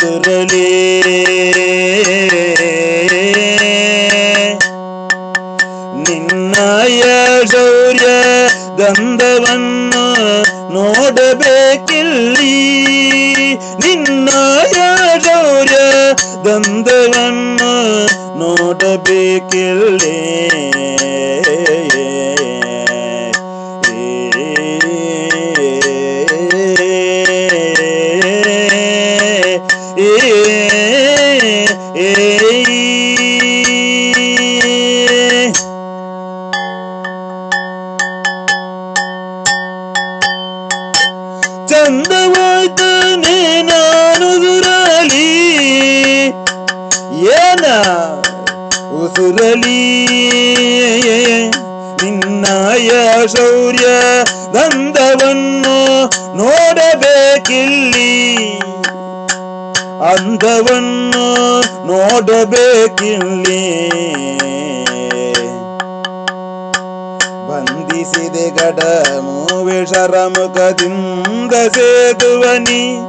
ಉಸುರಲಿ ನಿನ್ನಯ ಶೌರ್ಯ ಗಂಧವನ್ನು ನೋಡಬೇಕಿಲ್ಲಿ ನಿನ್ನಯ ಶೌರ್ಯ ಗಂಧವನ್ನು ನೋಡಬೇಕಿಲ್ಲಿ ಚಂದವಾಯ್ತಾನೆ ನಾನು ದುರಲಿ ಏನ ಉಸುರಲಿ? ನಿನ್ನಯ ಶೌರ್ಯ ಗಂಧವನ್ನು ನೋಡಬೇಕಿಲ್ಲಿ. ಅಂದವನ್ನು ನೋಡಬೇಕಿಲ್ಲಿ. ಬಂಧಿಸಿದೆ ಗಡ ಮೂವೇಶರ ಮುಖದಿಂದ ಸೇತುವನಿ.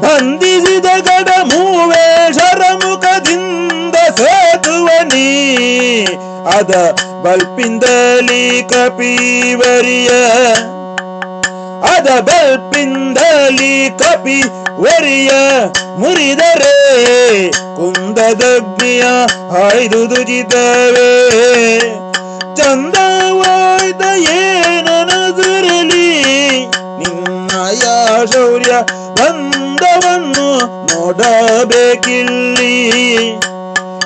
ಬಂಧಿಸಿದ ಗಡ ಮೂವೇಶರ ಮುಖದಿಂದ ಸೇತುವನಿ. ಅದ ಬಲ್ಪಿಂದಲಿ ಕಪಿವರಿಯ ಅದ ಬಲ್ಪಿಂದಲಿ ಕಪಿ ವರಿಯ ಮುರಿದರೆ ಕುಂದದಗ್ನಿಯ ಹಾಯ್ದು ಜಿತವೇ ಚಂದವಾಯ್ದ ಏನನದಿರಲಿ ನಿನ್ನಯ ಶೌರ್ಯ ಬಂದವನ್ನು ನೋಡಬೇಕಿಲ್ಲಿ.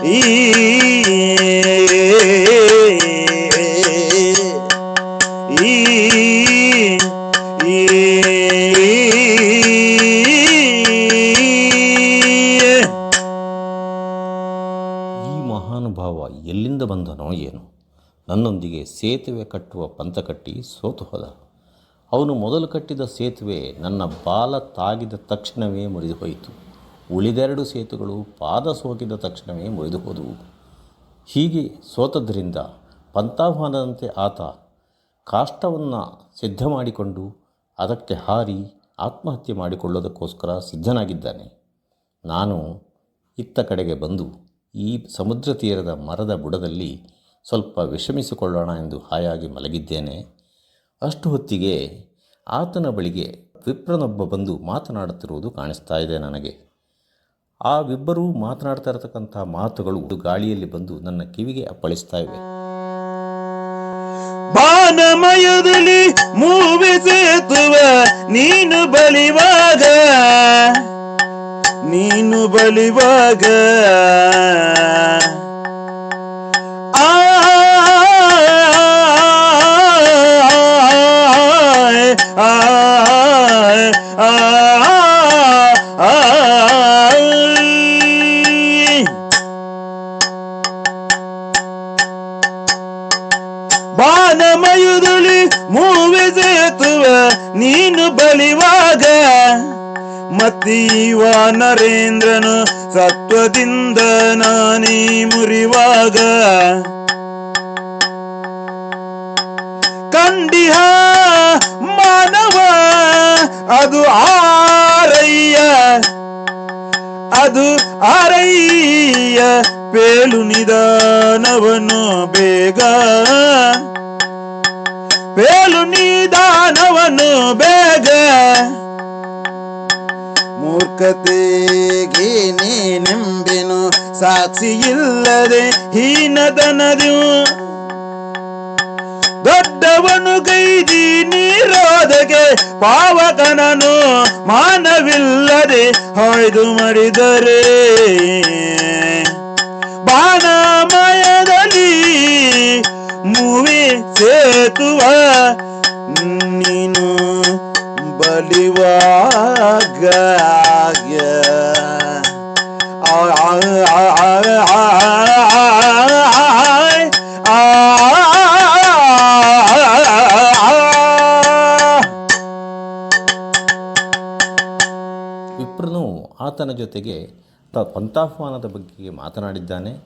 ಈ ಮಹಾನುಭಾವ ಎಲ್ಲಿಂದ ಬಂದನೋ ಏನು. ನನ್ನೊಂದಿಗೆ ಸೇತುವೆ ಕಟ್ಟುವ ಪಂತ ಕಟ್ಟಿ ಸೋತು ಹೋದ. ಅವನು ಮೊದಲು ಕಟ್ಟಿದ ಸೇತುವೆ ನನ್ನ ಬಾಲ ತಾಗಿದ ತಕ್ಷಣವೇ ಮುರಿದು ಹೋಯಿತು ಉಳಿದೆರಡು ಸೇತುಗಳು ಪಾದ ಸೋಕಿದ ತಕ್ಷಣವೇ ಮುರಿದು ಹೋದವು ಹೀಗೆ ಸೋತದ್ರಿಂದ ಪಂಥಾಹ್ವಾನದಂತೆ ಆತ ಕಾಷ್ಟವನ್ನು ಸಿದ್ಧ ಮಾಡಿಕೊಂಡು ಅದಕ್ಕೆ ಹಾರಿ ಆತ್ಮಹತ್ಯೆ ಮಾಡಿಕೊಳ್ಳೋದಕ್ಕೋಸ್ಕರ ಸಿದ್ಧನಾಗಿದ್ದಾನೆ. ನಾನು ಇತ್ತ ಕಡೆಗೆ ಬಂದು ಈ ಸಮುದ್ರ ತೀರದ ಮರದ ಬುಡದಲ್ಲಿ ಸ್ವಲ್ಪ ವಿಷಮಿಸಿಕೊಳ್ಳೋಣ ಎಂದು ಹಾಯಾಗಿ ಮಲಗಿದ್ದೇನೆ. ಅಷ್ಟು ಹೊತ್ತಿಗೆ ಆತನ ಬಳಿಗೆ ವಿಪ್ರನೊಬ್ಬ ಬಂದು ಮಾತನಾಡುತ್ತಿರುವುದು ಕಾಣಿಸ್ತಾ ಇದೆ ನನಗೆ. ಆ ವಿಬ್ಬರೂ ಮಾತನಾಡ್ತಾ ಇರತಕ್ಕಂಥ ಮಾತುಗಳು ಗಾಳಿಯಲ್ಲಿ ಬಂದು ನನ್ನ ಕಿವಿಗೆ ಅಪ್ಪಳಿಸ್ತಾ ಇವೆ. ಬಾನಮಯದಲ್ಲಿ ಮೂವಿ ನೀನು ಬಲಿವಾಗ ನೀನು ಬಲಿವಾಗ ಆ ಬಾನಮಯುದುಳಿ ಮೂವೆ ಸೇತುವ ನೀನು ಬಲಿವಾಗ ಮತ್ತೀವ ನರೇಂದ್ರನು ಸತ್ವದಿಂದ ನಾನೇ ಮುರಿವಾಗ. ಕಂಡಿಹ ಮಾನವ, ಅದು ಆರಯ್ಯ ಅದು ಆರಯ್ಯ ಪೇಲು ನಿಧಾನವನು ಬೇಗ. ಪೇಲು ನಿಧಾನವನು ಬೇಗ. ಮೂರ್ಖತೆಗೆ ನೀನೆಂಬೆನು ಸಾಕ್ಷಿ ಇಲ್ಲದೆ ಹೀನತನದು. ದೊಡ್ಡವನು ಕೈದಿ ನೀರೋದಗೆ ಪಾವಕನನು. ಮಾನವಿಲ್ಲದೆ ಹೊಯ್ದು ಮಡಿದರೆ. ಬಾಣಮಯದಲ್ಲಿ ಮೂವಿ ಸೇತುವ. ನೀನು ಬಲಿವಾಗ ವಿಪ್ರನು ಆತನ ಜೊತೆಗೆ ತ- ಪಂಥಾಹ್ವಾನದ ಬಗ್ಗೆ ಮಾತನಾಡಿದ್ದಾನೆ.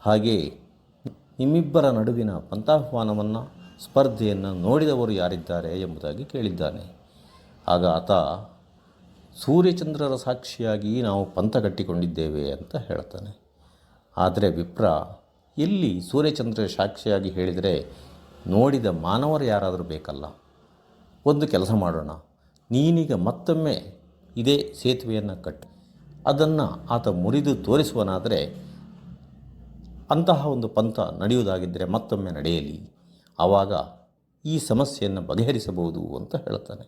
ಹಾಗೆ ನಿಮ್ಮಿಬ್ಬರ ನಡುವಿನ ಪಂಥಾಹ್ವಾನವನ್ನು, ಸ್ಪರ್ಧೆಯನ್ನು ನೋಡಿದವರು ಯಾರಿದ್ದಾರೆ ಎಂಬುದಾಗಿ ಕೇಳಿದ್ದಾನೆ. ಆಗ ಆತ, ಸೂರ್ಯಚಂದ್ರರ ಸಾಕ್ಷಿಯಾಗಿ ನಾವು ಪಂಥ ಕಟ್ಟಿಕೊಂಡಿದ್ದೇವೆ ಅಂತ ಹೇಳ್ತಾನೆ. ಆದರೆ ವಿಪ್ರ, ಎಲ್ಲಿ ಸೂರ್ಯಚಂದ್ರ ಸಾಕ್ಷಿಯಾಗಿ ಹೇಳಿದರೆ ನೋಡಿದ ಮಾನವರು ಯಾರಾದರೂ ಬೇಕಲ್ಲ? ಒಂದು ಕೆಲಸ ಮಾಡೋಣ. ನೀನೀಗ ಮತ್ತೊಮ್ಮೆ ಇದೇ ಸೇತುವೆಯನ್ನು ಕಟ್ಟು, ಅದನ್ನು ಆತ ಮುರಿದು ತೋರಿಸುವನಾದರೆ ಅಂತಹ ಒಂದು ಪಂಥ ನಡೆಯುವುದಾಗಿದ್ದರೆ ಮತ್ತೊಮ್ಮೆ ನಡೆಯಲಿ. ಆವಾಗ ಈ ಸಮಸ್ಯೆಯನ್ನು ಬಗೆಹರಿಸಬಹುದು ಅಂತ ಹೇಳ್ತಾನೆ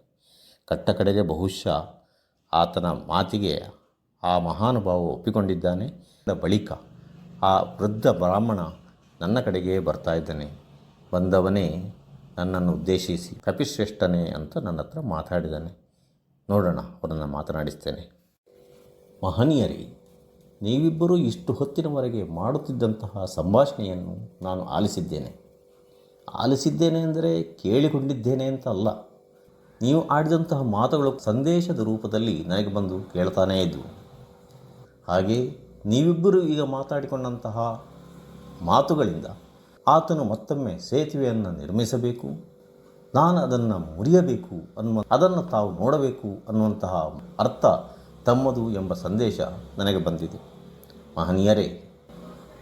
ಕಟ್ಟ ಕಡೆಗೆ ಬಹುಶಃ ಆತನ ಮಾತಿಗೆ ಆ ಮಹಾನುಭಾವ ಒಪ್ಪಿಕೊಂಡಿದ್ದಾನೆ. ಬಳಿಕ ಆ ವೃದ್ಧ ಬ್ರಾಹ್ಮಣ ನನ್ನ ಕಡೆಗೆ ಬರ್ತಾ ಇದ್ದಾನೆ. ಬಂದವನೇ ನನ್ನನ್ನು ಉದ್ದೇಶಿಸಿ, ಕಪಿಶ್ರೇಷ್ಠನೇ ಅಂತ ನನ್ನ ಹತ್ರ ಮಾತಾಡಿದ್ದಾನೆ ನೋಡೋಣ ಅವರನ್ನು ಮಾತನಾಡಿಸ್ತೇನೆ. ಮಹನೀಯರೇ, ನೀವಿಬ್ಬರೂ ಇಷ್ಟು ಹೊತ್ತಿನವರೆಗೆ ಮಾಡುತ್ತಿದ್ದಂತಹ ಸಂಭಾಷಣೆಯನ್ನು ನಾನು ಆಲಿಸಿದ್ದೇನೆ. ಆಲಿಸಿದ್ದೇನೆ ಅಂದರೆ ಕೇಳಿಕೊಂಡಿದ್ದೇನೆ ಅಂತ ಅಲ್ಲ. ನೀವು ಆಡಿದಂತಹ ಮಾತುಗಳು ಸಂದೇಶದ ರೂಪದಲ್ಲಿ ನನಗೆ ಬಂದು ಕೇಳ್ತಾನೇ ಇದ್ದವು ಹಾಗೆ ನೀವಿಬ್ಬರು ಈಗ ಮಾತಾಡಿಕೊಂಡಂತಹ ಮಾತುಗಳಿಂದ ಆತನು ಮತ್ತೊಮ್ಮೆ ಸೇತುವೆಯನ್ನು ನಿರ್ಮಿಸಬೇಕು. ನಾನು ಅದನ್ನು ಮುರಿಯಬೇಕು ಅನ್ನುವ, ಅದನ್ನು ತಾವು ನೋಡಬೇಕು ಅನ್ನುವಂತಹ ಅರ್ಥ ತಮ್ಮದು ಎಂಬ ಸಂದೇಶ ನನಗೆ ಬಂದಿದೆ. ಮಹನೀಯರೇ,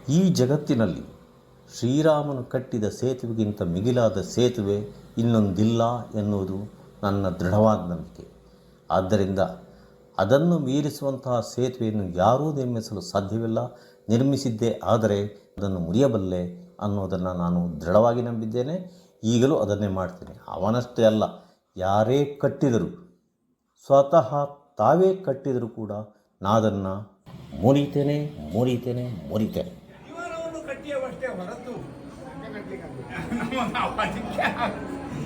ಈ ಜಗತ್ತಿನಲ್ಲಿ ಶ್ರೀರಾಮನು ಕಟ್ಟಿದ ಸೇತುವೆಗಿಂತ ಮಿಗಿಲಾದ ಸೇತುವೆ ಇನ್ನೊಂದಿಲ್ಲ ಎನ್ನುವುದು ನನ್ನ ದೃಢವಾದ ನಂಬಿಕೆ. ಆದ್ದರಿಂದ ಅದನ್ನು ಮೀರಿಸುವಂತಹ ಸೇತುವೆಯನ್ನು ಯಾರೂ ನಿರ್ಮಿಸಲು ಸಾಧ್ಯವಿಲ್ಲ. ನಿರ್ಮಿಸಿದ್ದೇ ಆದರೆ ಅದನ್ನು ಮುರಿಯಬಲ್ಲೆ ಅನ್ನೋದನ್ನು ನಾನು ದೃಢವಾಗಿ ನಂಬಿದ್ದೇನೆ. ಈಗಲೂ ಅದನ್ನೇ ಮಾಡ್ತೀನಿ. ಅವನಷ್ಟೇ ಅಲ್ಲ, ಯಾರೇ ಕಟ್ಟಿದರು, ಸ್ವತಃ ತಾವೇ ಕಟ್ಟಿದರೂ ಕೂಡ ನಾದನ್ನು ಮುರಿತೇನೆ ಮುರಿತೇನೆ ಮುರಿತೇನೆ. ಹೊರತು